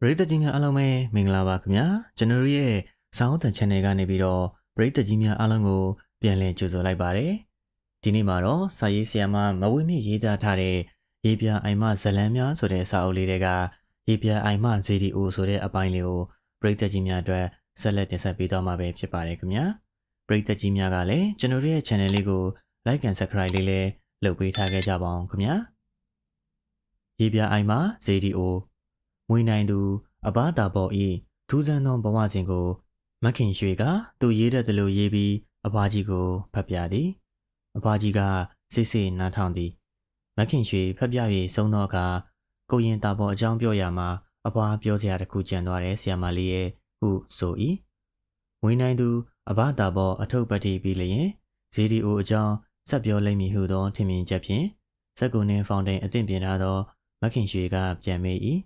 ပရိသတ်ကြီးများအားလုံးပဲမင်္ဂလာပါခင်ဗျာကျွန်တော်တို့ရဲ့စောင်းတန် channel ကနေပြီးတော့ပရိသတ်ကြီးများအားလုံးကိုပြန်လည်ကြိုဆိုလိုက်ပါတယ်ဒီနေ့မှာတော့စာရေးဆရာမမဝင်းမြင့်ရေးသားထားတဲ့ရေပြအိုင်မဇလန်းများဆိုတဲ့စာအုပ်လေးတွေကရေပြအိုင်မ ZDO ဆိုတဲ့အပိုင်းလေးကိုပရိသတ်ကြီးများအတွက်ဆက်လက်တင်ဆက်ပေးသွားမှာပဲဖြစ်ပါတယ်ခင်ဗျာပရိသတ်ကြီးများကလည်းကျွန်တော်တို့ရဲ့ channel လေးကို like and subscribe လေးလည်းလုပ်ပေးထားခဲ့ကြပါအောင်ခင်ဗျာရေပြအိုင်မ ZDO မွေနိုင်သူအဘတာပေါ်ဤထူးဆန်းသောဘဝစဉ်ကိုမခင်ရွှေကသူရေးတဲ့သလိုရေးပြီးအဘကြီးကိုဖတ်ပြသည်အဘကြီးကစိတ်စိတ်နားထောင်သည်မခင်ရွှေဖတ်ပြ၍ဆုံးသောအခါကိုရင်တာပေါ်အကြောင်းပြောရမှာအဘပြောစရာတစ်ခုကြံသွားတယ်ဆရာမလေးရဲ့ဟုဆို၏မွေနိုင်သူအဘတာပေါ်အထုပ်ပတ်တီပြီးလျင်ဇီဒီအိုအကြောင်းဆက်ပြောလိမ့်မည်ဟုသောထင်မြင်ချက်ဖြင့်စက်ကုန်းနှင်းဖောင်တိန်အသင့်ပြင်ထားသောမခင်ရွှေကပြန်မေး၏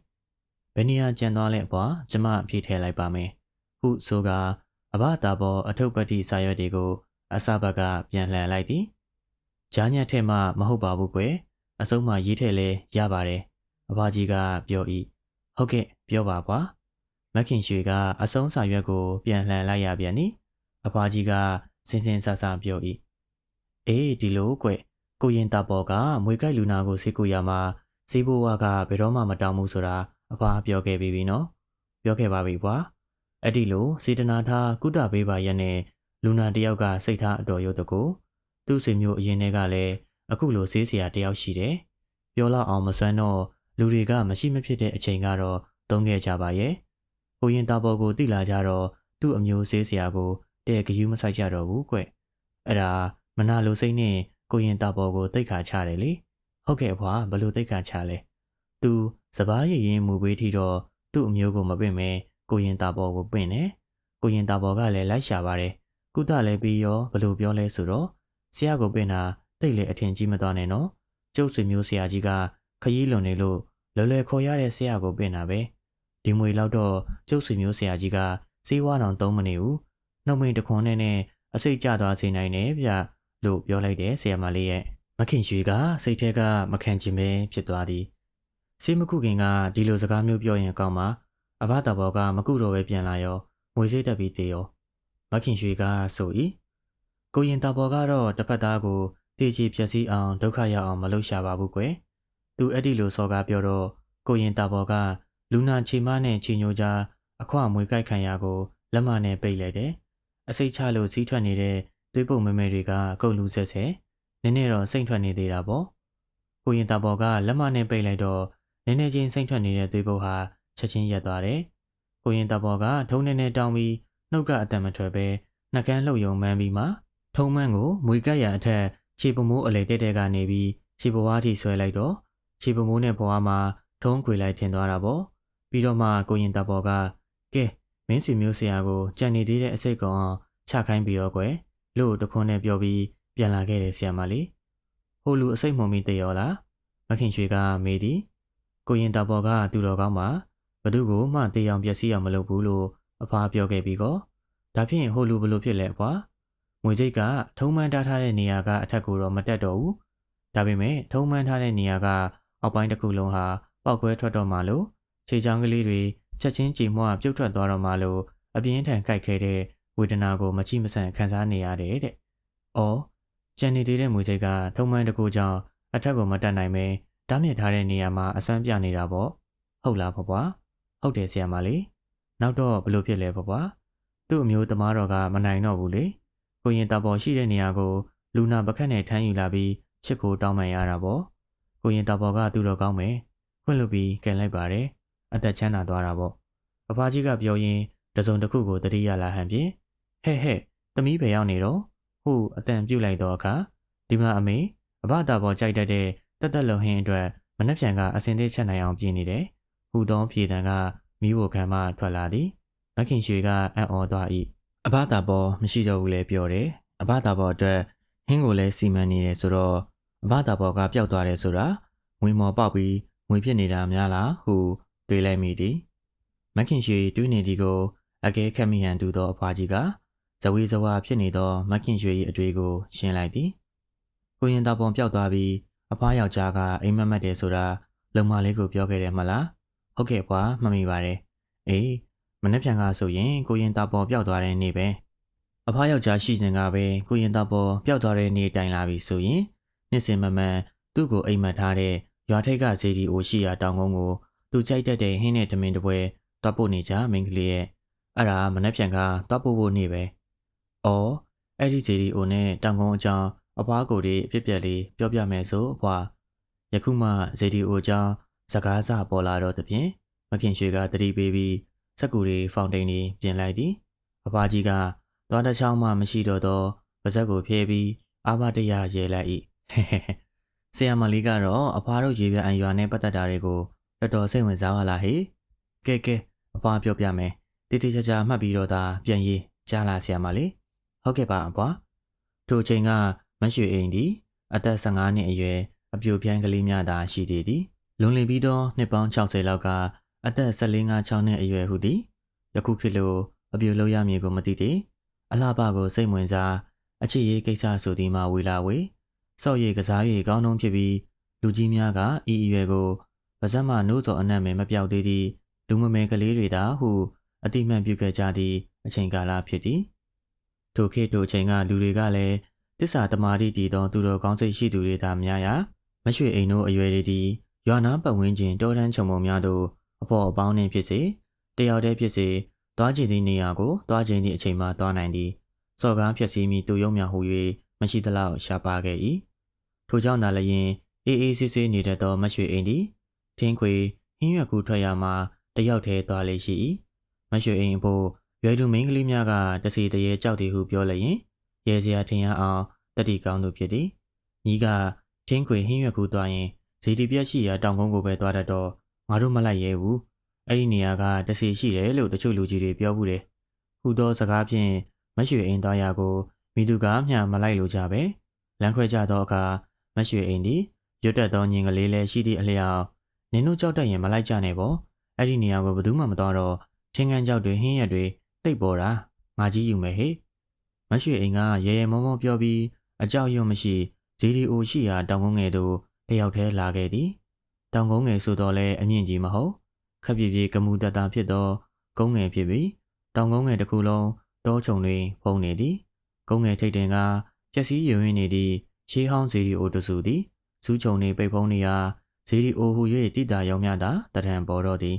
ဘယ်နေရာကျန်သွားလဲအပွားကျမဖြေထည့်လိုက်ပါမယ်ဟုဆိုကအဘတာပေါ်အထုပ်ပတ်တိစာရွက်တွေကို အစဘကပြန်လှန်လိုက်သည်ဂျာညက်ထဲမှမဟုတ်ပါဘူးကွယ်အစုံမှရေးထည့်လဲရပါတယ်အဘကြီးကပြော၏ဟုတ်ကဲ့ပြောပါကွာမခင်ရွှေကအစုံစာရွက်ကို ပြန်လှန်လိုက်ရပြန်သည်အဘကြီးကစင်စင်ဆဆပြော၏အေးဒီလိုကွယ်ကိုရင်တာပေါ်ကမွေကြိုက်လူနာကိုစိတ်ကူရမှာစီးဘိုးဝါကဘယ်တော့မှမတောင်းဘူးဆိုတာ အဖာပြောခဲ့ပြီးပြီနော်ပြောခဲ့ပါပြီကွာအဲ့ဒီလိုစေတနာထားကုသပေးပါရဲ့နဲ့လူနာတယောက်ကစိတ်ထားအတော်ရုပ်တကူသူ့ဆွေမျိုးအရင်တည်းကလည်းအခုလိုဈေးစရာတယောက်ရှိတယ်ပြောလောက်အောင်မစွမ်းတော့လူတွေကမရှိမဖြစ်တဲ့အချိန်ကတော့တုံးခဲ့ကြပါရဲ့ကိုရင်တာပေါ်ကိုတိလာကြတော့သူ့အမျိုးဈေးစရာကိုတဲ့ဂယူးမဆိုင်ကြတော့ဘူးကွအဲ့ဒါမနာလိုစိတ်နဲ့ကိုရင်တာပေါ်ကိုတိတ်ခါချတယ်လေဟုတ်ကဲ့ဘွာဘလို့တိတ်ခါချလဲသူ စပားရည်ရင်မူပေးထီတော့သူ့အမျိုးကိုမပင့်မဲကိုရင်တာပေါ်ကိုပင့်တယ်ကိုရင်တာပေါ်ကလည်းလိုက်ရှာပါတယ်ကုသလည်းပြီးရောဘလို့ပြောလဲဆိုတော့ဆရာကိုပင့်တာတိတ်လေအထင်ကြီးမသွားနဲ့နော်ကျုပ်ဆွေမျိုးဆရာကြီးကခရီးလွန်နေလို့လွယ်လွယ်ခေါ်ရတဲ့ဆရာကိုပင့်တာပဲဒီမွေလောက်တော့ကျုပ်ဆွေမျိုးဆရာကြီးကစေးဝါတောင်သုံးမနေဘူးနှုတ်မိန်တခွန်းနဲ့နဲ့အစိတ်ကျသွားစေနိုင်တယ်ဗျလို့ပြောလိုက်တယ်ဆရာမလေးရဲ့မခင်ရွှေကစိတ်ထဲကမခံချင်ပဲဖြစ်သွားသည် စေးမခုခင်ကဒီလိုစကားမျိုးပြောရင်ကောင်းမှာအဘတာဘော်ကမကုတော့ပဲပြန်လာရောငွေစေးတက်ပြီးတေရောမခင်ရွှေကဆို၏ကိုရင်တာဘော်ကတော့တစ်ဖက်သားကိုတေချီဖြက်စီးအောင်ဒုက္ခရအောင်မလုပ်ရှာပါဘူးကွယ်သူအဲ့ဒီလိုစော်ကားပြောတော့ကိုရင်တာဘော်ကလူနာချီမနဲ့ချီညိုကြအခွမွေကြိုက်ခံရကိုလက်မနဲ့ပိတ်လိုက်တယ်အစိတ်ချလို့စီးထွက်နေတဲ့သွေးပုတ်မမဲတွေကကုတ်လူဆက်ဆက်နည်းနည်းတော့စိတ်ထွက်နေသေးတာပေါ့ကိုရင်တာဘော်ကလက်မနဲ့ပိတ်လိုက်တော့ နည်းနည်းချင်းစိတ်ထွက်နေတဲ့သွေးပုတ်ဟာချက်ချင်းရက်သွားတယ်။ကိုရင်တဘော်ကထုံးနေနေတောင်းပြီးနှုတ်ကအတန်မထွက်ပဲနှကန်းလှုပ်ယုံမှန်းပြီးမှထုံမန်းကိုမွေကက်ရအထက်ခြေပမိုးအလေတက်တက်ကနေပြီးခြေပွားထိဆွဲလိုက်တော့ခြေပမိုးနဲ့ဘွားမှာထုံးခွေလိုက်ထင်သွားတာပေါ့။ပြီးတော့မှကိုရင်တဘော်ကကဲမင်းစီမျိုးဆရာကိုကြံနေသေးတဲ့အစိတ်ကောင်ချခိုင်းပြီးရောကွယ်လို့တခွန်းနဲ့ပြောပြီးပြန်လာခဲ့တယ်ဆရာမလေး။ဟိုလူအစိတ်မှုံမိတရောလားမခင်ရွှေကမေးသည် ကိုရင်တာပေါ်ကသူတော်ကောင်းမှာဘသူကိုမှတေးအောင်ပျက်စီးအောင်မလုပ်ဘူးလို့အဖားပြောခဲ့ပြီးကောဒါဖြင့်ဟိုလူဘလို့ဖြစ်လဲအဖွာငွေစိတ်ကထုံးမှန်းထားထားတဲ့နေရာကအထက်ကိုတော့မတက်တော့ဘူးဒါပေမဲ့ထုံးမှန်းထားတဲ့နေရာကအောက်ပိုင်းတစ်ခုလုံးဟာပောက်ကွဲထွက်တော့မှလို့ခြေချောင်းကလေးတွေချက်ချင်းကြည်မွပြုတ်ထွက်သွားတော့မှလို့အပြင်းထန်ကြိုက်ခဲတဲ့ဝေဒနာကိုမချိမဆန့်ခံစားနေရတယ်တဲ့။အော်ကြံနေသေးတဲ့ငွေစိတ်ကထုံးမှန်းတစ်ခုကြောင့်အထက်ကိုမတက်နိုင်ပဲ တားမြစ်ထားတဲ့နေရာမှာအစွမ်းပြနေတာပေါ့ဟုတ်လားဖွားဖွားဟုတ်တယ်ဆရာမလေးနောက်တော့ဘလို့ဖြစ်လဲဖွားဖွားသူ့အမျိုးသမားတော်ကမနိုင်တော့ဘူးလေကိုရင်တပေါ်ရှိတဲ့နေရာကိုလူနာပခက်နဲ့ထမ်းယူလာပြီးချစ်ကိုတောင်းပန်ရတာပေါ့ကိုရင်တပေါ်ကသူ့တော်ကောင်းမယ်ခွင့်လွတ်ပြီးကန်လိုက်ပါတယ်အသက်ချမ်းသာသွားတာပေါ့အဖာကြီးကပြောရင်းတစုံတစ်ခုကိုတတိယလာဟန်ဖြင့်ဟဲ့ဟဲ့သမီးပဲရောက်နေတော့ဟုအတန်ပြုတ်လိုက်တော့အခါဒီမှာအမေအဘတာပေါ်ကြိုက်တတ်တဲ့ တက်တက်လုံဟင်းအတွက်မနှက်ပြန်ကအစင်သေးချက်နိုင်အောင်ပြင်နေတယ်။ဟူသောဖြေတံကမိဖို့ခံမှထွက်လာသည်။မခင်ရွှေကအံ့ဩသွား၏။အဘတာပေါ်မရှိတော့ဘူးလေပြောတယ်။အဘတာပေါ်အတွက်ဟင်းကိုလည်းစီမံနေတယ်ဆိုတော့အဘတာပေါ်ကပျောက်သွားတယ်ဆိုတာငွေမော်ပေါက်ပြီးငွေဖြစ်နေတာများလားဟုတွေးလိုက်မိသည်။မခင်ရွှေတွေးနေသည်ကိုအကဲခက်မိဟန်တူသောအဖွားကြီးကဇဝေဇဝါဖြစ်နေသောမခင်ရွှေ၏အတွေ့ကိုရှင်းလိုက်သည်။ကိုရင်တာပေါ်ပျောက်သွားပြီး အဖွားယောက်ျားကအိမ်မက်မက်တယ်ဆိုတာလုံမလေးကိုပြောခဲ့တယ်မလားဟုတ်ကဲ့ဖွာမှတ်မိပါတယ်အေးမနေ့ပြန်ကဆိုရင်ကိုရင်တာပေါ်ပျောက်သွားတဲ့နေ့ပဲအဖယောက်ျားရှိစဉ်ကပဲကိုရင်တာပေါ်ပျောက်သွားတဲ့နေ့တိုင်လာပြီဆိုရင်နှစ်စဉ်မမှန်သူ့ကိုအိမ်မက်ထားတဲ့ရွာထိပ်ကဇေဒီအိုရှိရာတောင်ကုန်းကိုသူကြိုက်တတ်တဲ့ဟင်းနဲ့တမင်တပွဲတွားပို့နေကြမင်းကလေးရဲ့အဲ့ဒါမနေ့ပြန်ကတွားပို့ဖို့နေ့ပဲအော်အဲ့ဒီဇေဒီအိုနဲ့တောင်ကုန်းအကြောင်း အဖွားကိုတွေအဖြစ်ပြက်လေးပြောပြမယ်ဆိုအဖွားယခုမှဇေဒီအိုအကြောင်းစကားစပေါ်လာတော့တဖြင့်မခင်ရွှေကတတိပေးပြီးစက်ကူတွေဖောင်တိန်တွေပြင်လိုက်သည်အဖွားကြီးကသွားတစ်ချောင်းမှမရှိတော့သောပါဇက်ကိုဖြဲပြီးအာဘတရရဲလိုက်၏ဆရာမလေးကတော့အဖွားတို့ရေပြအန်ရွာနဲ့ပတ်သက်တာတွေကိုတော်တော်စိတ်ဝင်စားပါလားဟေကဲကဲအဖွားပြောပြမယ်တိတိကျကျမှတ်ပြီးတော့သာပြန်ရေးကြားလာဆရာမလေးဟုတ်ကဲ့ပါအဖွားထိုအချိန်က မရွှေအိမ်ဒီအသက်15နှစ်အရွယ်အပြိုပြိုင်ကလေးများသာရှိသေးသည်လွန်လည်ပြီးသောနှစ်ပေါင်း60လောက်ကအသက်14-6နှစ်အရွယ်ဟုသည်ယခုခေတ်လိုအပြိုလို့ရမည်ကိုမသိသေးအလှပကိုစိတ်ဝင်စားအချစ်ရေးကိစ္စဆိုသည်မှဝေလာဝေစော့ရည်ကစားရည်ကောင်းနှုံးဖြစ်ပြီးလူကြီးများကဤအရွယ်ကိုပါဇက်မှနိုးစော်အနက်မယ်မပြောက်သေးသည့်လူမမယ်ကလေးတွေသာဟုအတိမတ်ပြုခဲ့ကြသည့်အချိန်ကာလဖြစ်သည်ထိုခေတ်ထိုအချိန်ကလူတွေကလည်း တစ္ဆာတမာတိတည်သောသူတော်ကောင်းစိတ်ရှိသူတွေသာများရာမရွှေအိမ်တို့အရွယ်တွေသည်ရွာနာပတ်ဝန်းကျင်တောတန်းခြုံပုံများသို့အဖို့အပေါင်းနှင့်ဖြစ်စေတယောက်တည်းဖြစ်စေသွားကျင်သည့်နေရာကိုသွားကျင်သည့်အချိန်မှသွားနိုင်သည်စော်ကားဖြစ်စီမီတူယုံများဟူ၍မရှိသလောက်ရှာပါခဲ့၏ထိုကြောင့်သာလျှင်အေးအေးဆေးဆေးနေတတ်သောမရွှေအိမ်သည်ထင်းခွေဟင်းရွက်ကူထွက်ရမှတယောက်တည်းသွားလေရှိ၏မရွှေအိမ်ဖို့ရွယ်သူမိန်းကလေးများကတစီတရေကြောက်သည်ဟုပြောလျင် ရဲစရာထင်ရအောင်တတိကောင်းသူဖြစ်သည်ညီကထင်းခွေဟင်းရွက်ကူသွားရင်ဇီတီပြက်ရှိရာတောင်ကုန်းကိုပဲသွားတတ်တော့ငါတို့မလိုက်ရဲဘူးအဲ့ဒီနေရာကတစီရှိတယ်လို့တချို့လူကြီးတွေပြောဘူးတယ်ဟူသောစကားဖြင့်မရွှေအိမ်သွားရာကိုမိသူကမျှမလိုက်လို့ကြပဲလမ်းခွဲကြသောအခါမရွှေအိမ်သည်ရွတ်တက်သောညင်ကလေးလည်းရှိသည့်အလျောက်နင်တို့ကြောက်တတ်ရင်မလိုက်ကြနဲ့ပေါ့အဲ့ဒီနေရာကိုဘယ်သူမှမတော်တော့ထင်းကန်ကြောက်တွေဟင်းရက်တွေတိတ်ပေါ်တာငါကြီးယူမယ်ဟေ့မ ရွှေအိမ်ကရဲရဲမောမောပြောပြီးအကြောက်ရွံ့မရှိဂျီဒီအိုရှိရာတောင်ကုန်းငယ်သို့တယောက်တည်းလာခဲ့သည်တောင်ကုန်းငယ်ဆိုတော့လဲအမြင့်ကြီးမဟုတ်ခပ်ပြပြကမူတတဖြစ်သောကုန်းငယ်ဖြစ်ပြီးတောင်ကုန်းငယ်တစ်ခုလုံးတောချုံတွေဖုံးနေသည်ကုန်းငယ်ထိတ်တင်ကပျက်စီးယွင်နေသည့်ရှေးဟောင်းဇီဒီအိုတစုသည်စူးချုံနေပိတ်ဖုံးနေရာဇီဒီအိုဟူ၍တိတာရောင်မြတာတရံပေါ်တော့သည်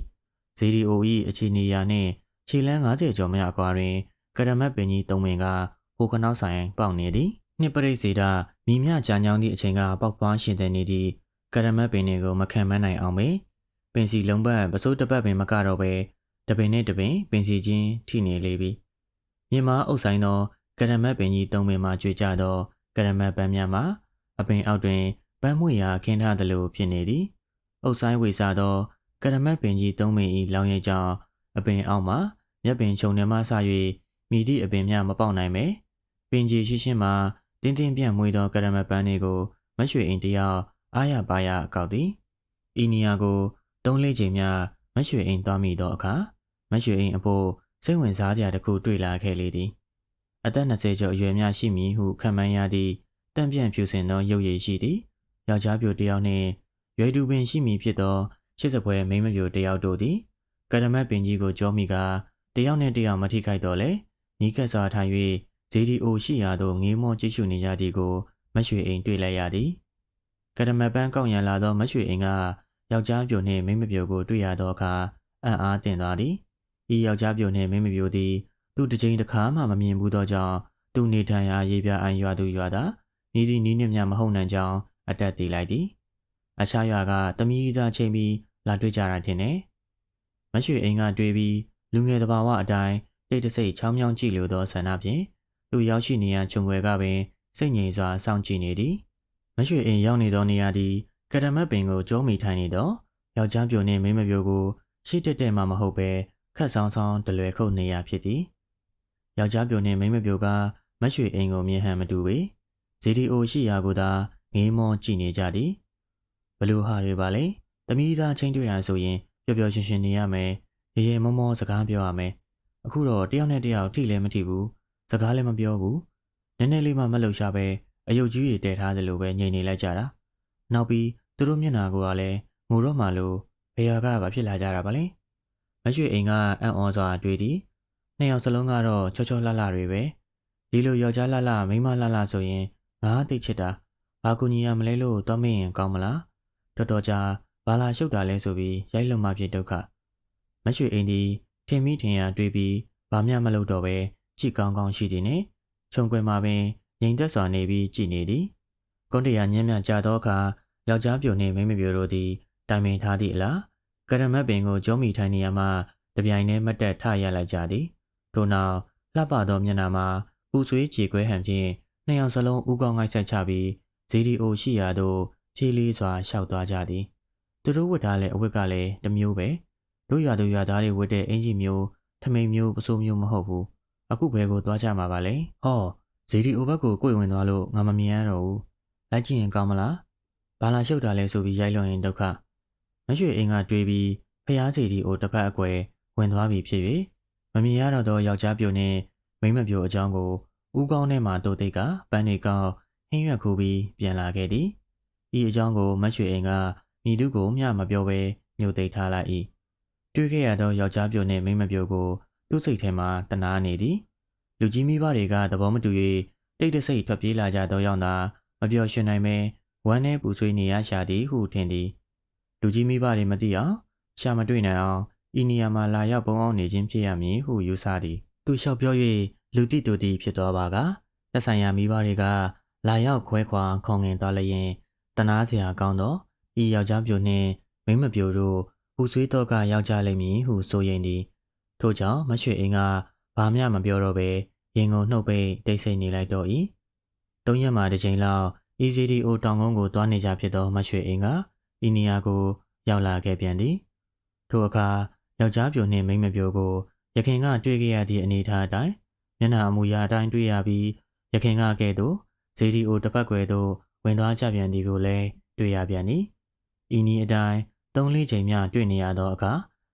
ဇီဒီအို၏အခြေအနေရာနှင့်ခြေလန်း90ကျော်မြအကွာတွင်ကရမတ်ပင်ကြီးသုံးပင်က ဟိုကနောက်ဆိုင်ပေါက်နေသည်နှစ်ပရိစေတာမိမြကြာညောင်းသည့်အချိန်ကပေါက်ပွားရှင်တဲ့နေသည့်ကရမတ်ပင်တွေကိုမခံမနိုင်အောင်ပဲပင်စီလုံးပတ်ပစိုးတပတ်ပင်မကတော့ပဲတပင်နဲ့တပင်ပင်စီချင်းထိနေလေပြီမြင်မအုပ်ဆိုင်သောကရမတ်ပင်ကြီးသုံးပင်မှကျွေကြသောကရမတ်ပန်းများမှာအပင်အောက်တွင်ပန်းမွေရာခင်းထားသလိုဖြစ်နေသည်အုပ်ဆိုင်ဝေစားသောကရမတ်ပင်ကြီးသုံးပင်၏လောင်ရဲကြောင့်အပင်အောက်မှာမြက်ပင်ခြုံထဲမှဆ၍မိသည့်အပင်များမပေါက်နိုင်ပဲ ပင်ကြီးရှိရှင်းမှာတင်းတင်းပြန့်မွေသောကရမတ်ပန်းတွေကိုမရွှေအိမ်တယောက်အားရပါရအကောက်သည်ဤနေရာကိုသုံးလေးချိန်များမရွှေအိမ်သွားမိသောအခါမရွှေအိမ်အဖို့စိတ်ဝင်စားစရာတစ်ခုတွေ့လာခဲ့လေသည်အသက်20ကျော်အရွယ်များရှိမည်ဟုခံမှန်းရသည့်တန့်ပြန့်ဖြူစင်သောရုပ်ရည်ရှိသည်ယောက်ျားပြိုတယောက်နှင့်ရွယ်တူပင်ရှိမည်ဖြစ်သောရှစ်စပွဲမိန်းမပြိုတယောက်တို့သည်ကရမတ်ပင်ကြီးကိုကြောမိကတယောက်နှင့်တယောက်မထိခိုက်တော့လေနီးကပ်စွာထိုင်၍ JDO ရှိရာသို့ငေးမောကြည့်ရှုနေကြသည်ကိုမရွှေအိမ်တွေ့လိုက်ရသည်ကရမပန်းကောက်ရန်လာသောမရွှေအိမ်ကယောက်ျားပြိုနှင့်မိန်းမပြိုကိုတွေ့ရသောအခါအံ့အားသင့်သွားသည်ဤယောက်ျားပြိုနှင့်မိန်းမပြိုသည်သူတစ်ကြိမ်တစ်ခါမှမမြင်ဘူးသောကြောင့်သူနေထိုင်ရာရေပြအိုင်ရွာသူရွာသားနီးသည်နီးနှင့်မြမဟုတ်နိုင်ကြောင်းအတက်သေးလိုက်သည်အခြားရွာကတမီးစားချိန်ပြီးလာတွေ့ကြတာထင်တယ်မရွှေအိမ်ကတွေ့ပြီးလူငယ်တဘာဝအတိုင်းတိတ်တဆိတ်ချောင်းမြောင်းကြည့်လိုသောဆန္ဒဖြင့် သူရောက်ရှိနေရခြုံွယ်ကပင်စိတ်ငြိမ်စွာစောင့်ကြည့်နေသည်မရွှေအိမ်ရောက်နေသောနေရာသည်ကရမတ်ပင်ကိုကျိုးမိထိုင်နေသောယောက်ျားပြိုနှင့်မိန်းမပြိုကိုရှိတက်တက်မှမဟုတ်ပဲခတ်ဆောင်ဆောင်တလွယ်ခုတ်နေရဖြစ်သည်ယောက်ျားပြိုနှင့်မိန်းမပြိုကမရွှေအိမ်ကိုမြင်ဟန်မတူပေဇီဒီအိုရှိရာကိုသာငေးမောကြည့်နေကြသည်ဘလူဟာတွေပါလေတမီးသားချင်းတွေ့ရဆိုရင်ပျော်ပျော်ရွှင်ရွှင်နေရမယ်ရေရေမောမောစကားပြောရမယ်အခုတော့တယောက်နဲ့တယောက်ထိလည်းမထိဘူး စကားလည်းမပြောဘူးနည်းနည်းလေးမှမလှုပ်ရှားပဲအယုတ်ကြီးတွေတည်ထားသလိုပဲငြိမ်နေလိုက်ကြတာနောက်ပြီးသူတို့မျက်နာကလည်းငိုတော့မှလို့ဘယ်ရွာကဘာဖြစ်လာကြတာပါလဲမရွှေအိမ်ကအံ့ဩစွာတွေ့သည်နှစ်ယောက်စလုံးကတော့ချောချောလှလှတွေပဲဒီလိုယောက်ျားလှလှမိန်းမလှလှဆိုရင်ငါသိချစ်တာဘာကူညီရမလဲလို့တော့မင်းရင်ကောင်းမလားတော်တော်ကြာဘာလာရှုပ်တာလဲဆိုပြီးရိုက်လုံမှဖြစ်ဒုက္ခမရွှေအိမ်ဒီထင်မိထင်ရတွေ့ပြီးဘာမှမလုပ်တော့ပဲ ကြည်ကောင်းကောင်းရှိသည်နဲ့ခြုံကွယ်မှာပင်ငြိမ်သက်စွာနေပြီးကြည်နေသည်ကွန်တရာညံ့ညံ့ကြာသောအခါယောက်ျားပြိုနှင့်မိန်းမပြိုတို့သည်တိုင်ပင်ထားသည့်အလားကရမတ်ပင်ကိုကျုံးမိထိုင်နေရမှတပြိုင်တည်းမတ်တက်ထရလိုက်ကြသည်ထို့နောက်လှပသောမျက်နှာမှာပူဆွေးကြေကွဲဟန်ဖြင့်နှစ်ယောက်စလုံးဥကောင်းငိုက်ဆက်ချပြီးဇီဒီအိုရှိရာသို့ခြေလေးစွာရှောက်သွားကြသည်သူတို့ဝတ်ထားတဲ့အဝတ်ကလည်းတစ်မျိုးပဲတို့ရွာသူရွာသားတွေဝတ်တဲ့အင်ဂျီမျိုးထမိန်မျိုးပစိုးမျိုးမဟုတ်ဘူး အခုဘယ်ကိုသွားကြမှာပါလဲဟောဇီဒီအိုဘက်ကိုကိုယ်ဝင်သွားလို့ငါမမြင်ရတော့ဘူးလိုက်ကြည့်ရင်ကောင်းမလားဘာလာရှုပ်တာလဲဆိုပြီးရိုက်လွန်ရင်ဒုက္ခမရွှေအင်းကတွေးပြီးဖျားစီဒီကိုတစ်ဖက်အကွယ်ဝင်သွားပြီဖြစ်၍မမြင်ရတော့သောယောက်ျားပြိုနှင့်မိန်းမပြိုအကြောင်းကိုဦးကောင်းထဲမှတိုးတိတ်ကပန်းနေကောင်းဟင်းရွက်ခူပြီးပြန်လာခဲ့သည်ဤအကြောင်းကိုမရွှေအင်းကမိသူကိုမျှမပြောဘဲမြို့သိမ်းထားလိုက်၏တွေ့ခဲ့ရသောယောက်ျားပြိုနှင့်မိန်းမပြိုကို သူ့စိတ်ထဲမှတနာနေသည်လူကြီးမိဘတွေကသဘောမတူ၍တိတ်တဆိတ်ထွက်ပြေးလာကြသောရောက်သာမပြောရှင်နိုင်ပဲဝမ်းနဲ့ပူဆွေးနေရရှာသည်ဟုထင်သည်လူကြီးမိဘတွေမသိအောင်ရှာမတွေ့နိုင်အောင်ဤနေရာမှာလာရောက်ပုံအောင်နေခြင်းဖြစ်ရမည်ဟုယူဆသည်သူလျှောက်ပြော၍လူတိတူတီဖြစ်သွားပါကသက်ဆိုင်ရာမိဘတွေကလာရောက်ခွဲခွာခေါငင်သွားလျင်တနာစရာကောင်းသောဤယောက်ျားပြိုနှင့်မိန်းမပြိုတို့ပူဆွေးတော့ကယောက်ျားလိမ့်မည်ဟုဆိုရင်သည် ထို့ကြောင့်မရွှေအင်းကဘာမှမပြောတော့ဘဲရင်ကုန်နှုတ်ပိတ်တိတ်ဆိတ်နေလိုက်တော့၏တုံးရက်မှာတစ်ချိန်လောက် ECDO တောင်ကုန်းကိုတွားနေကြဖြစ်သောမရွှေအင်းကဤနေရာကို ရောက်လာခဲ့ပြန်သည်ထိုအခါယောက်ျားပြိုနှင့်မိန်းမပြိုကိုရခင်ကတွေ့ခဲ့ရသည့်အနေအထားအတိုင်းမျက်နှာအမူအရာအတိုင်းတွေ့ရပြီးရခင်ကကဲ့သို့ ZDO တစ်ပတ်ကွယ်သို့ဝင်သွားကြပြန်သည်ကိုလည်းတွေ့ရပြန်သည်ဤနည်းအတိုင်းသုံးလေးချိန်မြတွေ့နေရသောအခါ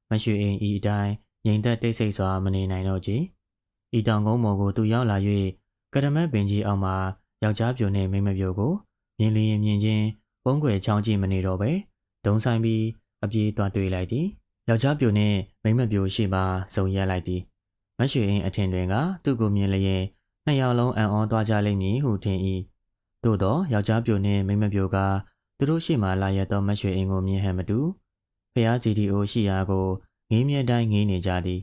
မရွှေအိမ်ဤအတိုင်း ငြိမ်သက်တိတ်ဆိတ်စွာမနေနိုင်တော့ကြဤတောင်ကုန်းပေါ်ကိုသူရောက်လာ၍ကရမတ်ပင်ကြီးအောက်မှာယောက်ျားပြိုနှင့်မိန်းမပြိုကိုမြင်လျင်မြင်ချင်းပုံးကွယ်ချောင်းကြည့်မနေတော့ပဲဒုံဆိုင်ပြီးအပြေးသွားတွေ့လိုက်သည်ယောက်ျားပြိုနှင့်မိန်းမပြိုရှိမှစုံရက်လိုက်သည်မရွှေအင်းအထင်တွင်ကသူ့ကိုမြင်လျင်နှစ်ယောက်လုံးအံ့ဩသွားကြလိမ့်မည်ဟုထင်၏သို့သောယောက်ျားပြိုနှင့်မိန်းမပြိုကသူတို့ရှိမှလာရသောမရွှေအင်းကိုမြင်ဟန်မတူဖះစီဒီအိုရှိရာကို ငေးမြဲတိုင်းငေးနေကြသည်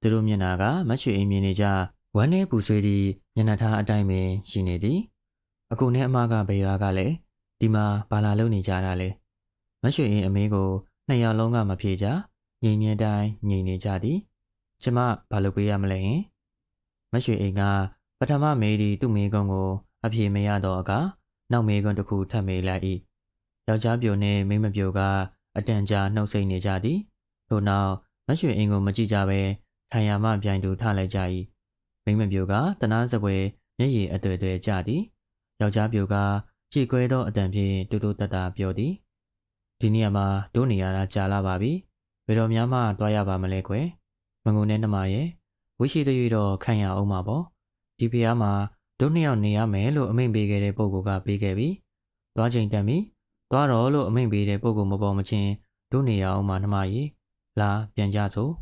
သူတို့မျက်နာကမရွှေအင်းမြင်နေကြဝမ်းနေပူဆွေးသည့်မျက်နှာထားအတိုင်းပင်ရှိနေသည်အကူနဲ့အမကဘယ်ရွာကလဲဒီမှာဘာလာလုပ်နေကြတာလဲမရွှေအင်းအမေးကိုနှစ်ယောက်လုံးကမဖြေကြငြိမ်မြဲတိုင်းငြိမ်နေကြသည်ကျမဘာလုပ်ပေးရမလဲဟင်မရွှေအိမ်ကပထမမေးဒီသူ့မေးခွန်းကိုအဖြေမရတော့အခါနောက်မေးခွန်းတစ်ခုထပ်မေးလိုက်၏ယောက်ျားပြိုနဲ့မိန်းမပြိုကအတန်ကြာနှုတ်ဆက်နေကြသည်ထို့နောက် မရွှေအိမ်ကိုမကြည့်ကြဘဲထိုင်ရမှပြိုင်တူထလိုက်ကြ၏မိန်းမပြိုကတနာစပွဲမျက်ရည်အတွေ့အတွေ့ကြသည်ယောက်ျားပြိုကကြည်ကွဲသောအတန်ဖြင့်တူတူတတပြောသည်ဒီနေရာမှာတို့နေရတာကြာလာပါပြီဘယ်တော့မှမတွားရပါမလဲကွယ်မငုံနဲ့နှမရဲ့ဝိရှိသရွေတော့ခံရအောင်ပါပေါ့ဒီဖျားမှာတို့နှစ်ယောက်နေရမယ်လို့အမိန့်ပေးခဲ့တဲ့ပုံကပေးခဲ့ပြီတွားချိန်တန်ပြီတွားတော့လို့အမိန့်ပေးတဲ့ပုံကမပေါ်မချင်းတို့နေရအောင်ပါနှမရဲ့ လာပြန်ကြစို့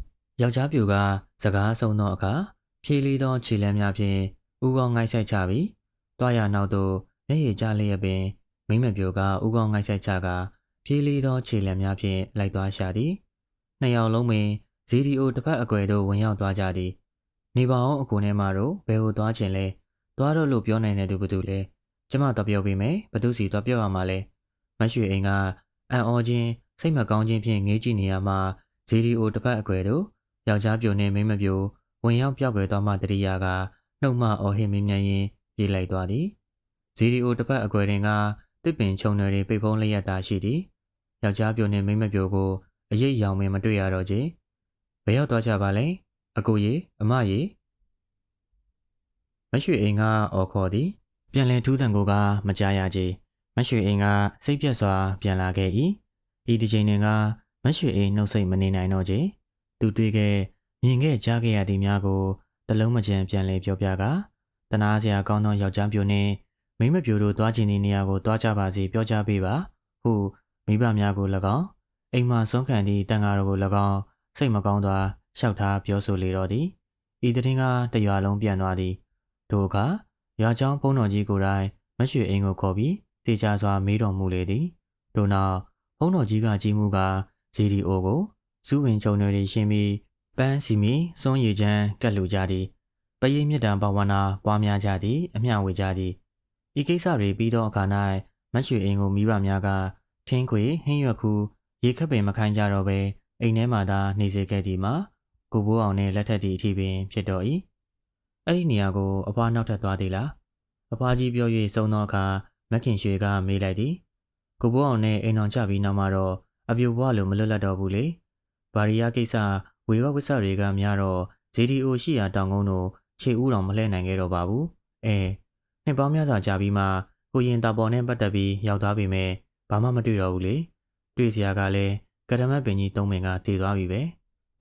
ယောက်ျားပြူကစကားဆုံးသောအခါဖြေးလီသောခြေလမ်းများဖြင့်ဥကောင်းငိုက်ဆိုင်ချပြီးတွားရနောက်သို့မျက်ရည်ကျလျက်ပင်မိမပြိုကဥကောင်းငိုက်ဆိုင်ချကဖြေးလီသောခြေလမ်းများဖြင့်လိုက်သွားရှာသည်နှစ်ယောက်လုံးပင်ဇီဒီအိုတစ်ဖက်အကွယ်သို့ဝင်ရောက်သွားကြသည်နေပါအောင်အကိုနဲ့မတို့ဘယ်ကိုသွားခြင်းလဲသွားတော့လို့ပြောနိုင်တဲ့သူဘသူလဲကျမတော့ပြောပေးမယ်ဘသူစီတော့ပြောရမှာလဲမရွှေအိမ်ကအံ့ဩခြင်းစိတ်မကောင်းခြင်းဖြင့်ငေးကြည့်နေရမှာ ဇီဒီအိုတစ်ဖက်အကွယ်သို့ယောက်ျားပြိုနဲ့မိန်းမပြိုဝင်ရောက်ပြောက်ွယ်သွားမှတတိယကနှုတ်မအော်ဟစ်မင်းမြန်ရင်ပြေးလိုက်သွားသည်ဇီဒီအိုတစ်ဖက်အကွယ်တွင်ကတစ်ပင်ချုံတွေပိတ်ဖုံးလျက်သာရှိသည်ယောက်ျားပြိုနဲ့မိန်းမပြိုကိုအရေးရောင်မင်းမတွေ့ရတော့ချေဘယ်ရောက်သွားကြပါလဲအကိုကြီးအမကြီးမရွှေအိမ်ကအော်ခေါ်သည် ပြန်လည်ထူးဆန်ကိုကမကြားရကြမရွှေအိမ်ကစိတ်ပြက်စွာပြန်လာခဲ့၏ဤဒီချိန်တွင်က မရွှေအိမ်နှုတ်ဆက်မနေနိုင်တော့ချေသူတွေ့ခဲ့မြင်ခဲ့ကြားခဲ့ရသည်များကိုတလုံးမကြံပြန်လဲပြောပြကတနာစရာကောင်းသောယောက်ျားပြိုနှင့်မိမပြိုတို့သွားချင်တဲ့နေရာကိုသွားကြပါစေပြောကြပေးပါဟုမိဘများကို၎င်းအိမ်မှာဆုံးခံသည့်တန်ဃာတော်ကို၎င်းစိတ်မကောင်းစွာရှောက်ထားပြောဆိုလေတော့သည်ဤတည်င်းကတရွာလုံးပြန်သွားသည်ထိုအခါရွာချောင်းဘုန်းတော်ကြီးကိုယ်တိုင်မရွှေအိမ်ကိုခေါ်ပြီးတေချာစွာမေးတော်မူလေသည်ထို့နောက်ဘုန်းတော်ကြီးကကြီးမှုက GDO ကိုဇူးဝင်ကြုံတွေရှင်းပြီးပန်းစီမီစွန်းရည်ချမ်းကတ်လူကြသည်ပရိမြတ်တံဘာဝနာပွားများကြသည်အမျှဝေကြသည်ဤကိစ္စတွေပြီးသောအခါ၌မရွှေအိမ်ကိုမိဘများကထင်းခွေဟင်းရွက်ခုရေခပ်ပင်မခိုင်းကြတော့ပဲအိမ်ထဲမှာသာနေစေခဲ့သည်မှာကိုဘိုးအောင်နဲ့လက်ထက်သည့်အထိပင်ဖြစ်တော့၏အဲ့ဒီနေရာကိုအဖွားနောက်ထပ်သွားသေးလားအဖွားကြီးပြော၍စုံသောအခါမက်ခင်ရွှေကမေးလိုက်သည်ကိုဘိုးအောင်နဲ့အိမ်အောင်ကြပြီးနောက်မှာတော့ အပြူဘွားလိုမလွတ်လပ်တော့ဘူးလေဘာရီယာကိစ္စဝေဝဝစ္စတွေကများတော့ JDO ရှိရာတောင်ကုန်းတို့ခြေဦးတော်မလှည့်နိုင်ခဲ့တော့ပါဘူးအဲနှစ်ပေါင်းများစွာကြာပြီးမှကိုရင်တာပေါ်နဲ့ပတ်သက်ပြီးရောက်သွားပြီမဲ့ဘာမှမတွေ့တော့ဘူးလေတွေ့စရာကလည်းကရမတ်ပင်ကြီးသုံးပင်ကတည်သွားပြီပဲ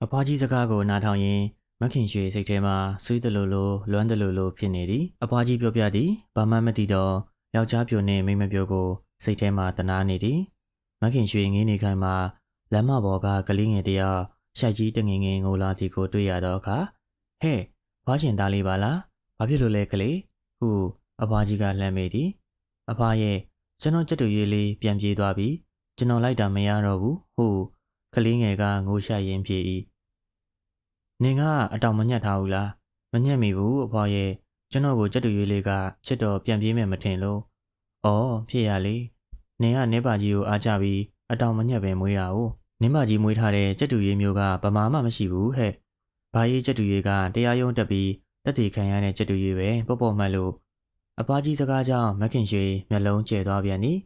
အဖွားကြီးစကားကိုနားထောင်ရင်မခင်ရွှေစိတ်ထဲမှာဆွေးတယ်လို့လို့လွမ်းတယ်လို့လို့ဖြစ်နေသည်အဖွားကြီးပြောပြသည်ဘာမှမသိတော့ယောက်ျားပြိုနဲ့မိန်းမပြိုကိုစိတ်ထဲမှာတနာနေသည် မခင်ရွှေငင်းနေခိုင်းမှာလမ်းမပေါ်ကကလေးငယ်တယောက်ရှိုက်ကြီးတငငယ်ငိုလာသည်ကိုတွေ့ရတော့အခါဟဲ့ဘွားရှင်သားလေးပါလားဘာဖြစ်လို့လဲကလေးဟုအဖွားကြီးကလှမ်းမိသည်အဖွားရဲ့ကျွန်တော်ကြက်တူရွေးလေးပြန်ပြေးသွားပြီကျွန်တော်လိုက်တာမရတော့ဘူးဟုကလေးငယ်ကငိုရှရင်းပြေ၏နင်ကအတောင်မညက်ထားဘူးလားမညက်မိဘူးအဖွားရဲ့ကျွန်တော်ကိုကြက်တူရွေးလေးကချစ်တော်ပြန်ပြေးမယ်မထင်လို့ဩဖြစ်ရလေ နင်ကနေပါကြီးကိုအားကြပြီးအတောင်မညက်ပဲမွေးတာ哦နင်းမကြီးမွေးထားတဲ့ကြက်တူရွေးမျိုးကဗမာမှမရှိဘူးဟဲ့ဘာရေးကြက်တူရွေးကတရားရုံးတက်ပြီးတက်တီခံရတဲ့ကြက်တူရွေးပဲပေါ့ပေါ့မှတ်လို့အဖွားကြီးစကားကြောင့်မခင်ရွှေမျက်လုံးကျဲသွားပြန်သည်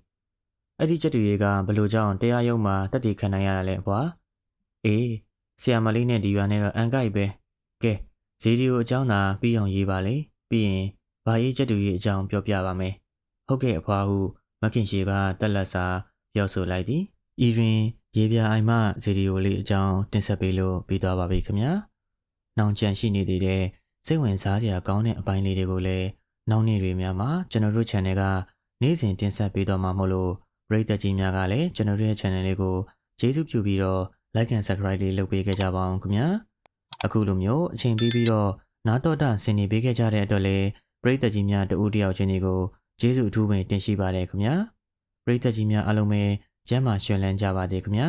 အဲ့ဒီကြက်တူရီကဘလို့ကြောင့်တရားရုံးမှာတက်တည်ခံနိုင်ရတာလဲဘွာအေးဆီယာမလေးနဲ့ဒီရွာနဲ့တော့အန်ကိုက်ပဲကဲဇီဒီယိုအကြောင်းသာပြီးအောင်ရေးပါလေပြီးရင်ဘာရေးကြက်တူရီအကြောင်းပြောပြပါမယ်ဟုတ်ကဲ့အဖွားဟု မခင်ရှိကတက်လက်စာပြောဆိုလိုက်သည်ဤတွင်ရေပြအိုင်မှဇီဒီယိုလေးအကြောင်းတင်ဆက်ပေးလို့ပြီးသွားပါပြီခင်ဗျာနောင်ကြံရှိနေသေးတဲ့စိတ်ဝင်စားစရာကောင်းတဲ့အပိုင်းလေးတွေကိုလည်းနောက်နေ့တွေများမှာကျွန်တော်တို့ channel ကနေ့စဉ်တင်ဆက်ပေးတော့မှာမို့လို့ပရိသတ်ကြီးများကလည်းကျွန်တော်တို့ရဲ့ channel လေးကိုကျေးဇူးပြုပြီးတော့ like and subscribe လေးလုပ်ပေးခဲ့ကြပါအောင်ခင်ဗျာအခုလိုမျိုးအချိန်ပေးပြီးတော့နားတော်တာဆင်နေပေးခဲ့ကြတဲ့အတွက်လည်းပရိသတ်ကြီးများတဦးတယောက်ချင်းတွေကို ကျေးဇူးအထူးပဲတင်ရှိပါတယ်ခင်ဗျာပရိသတ်ကြီးများအားလုံးပဲကျမ်းမာရှင်လန်းကြပါစေခင်ဗျာ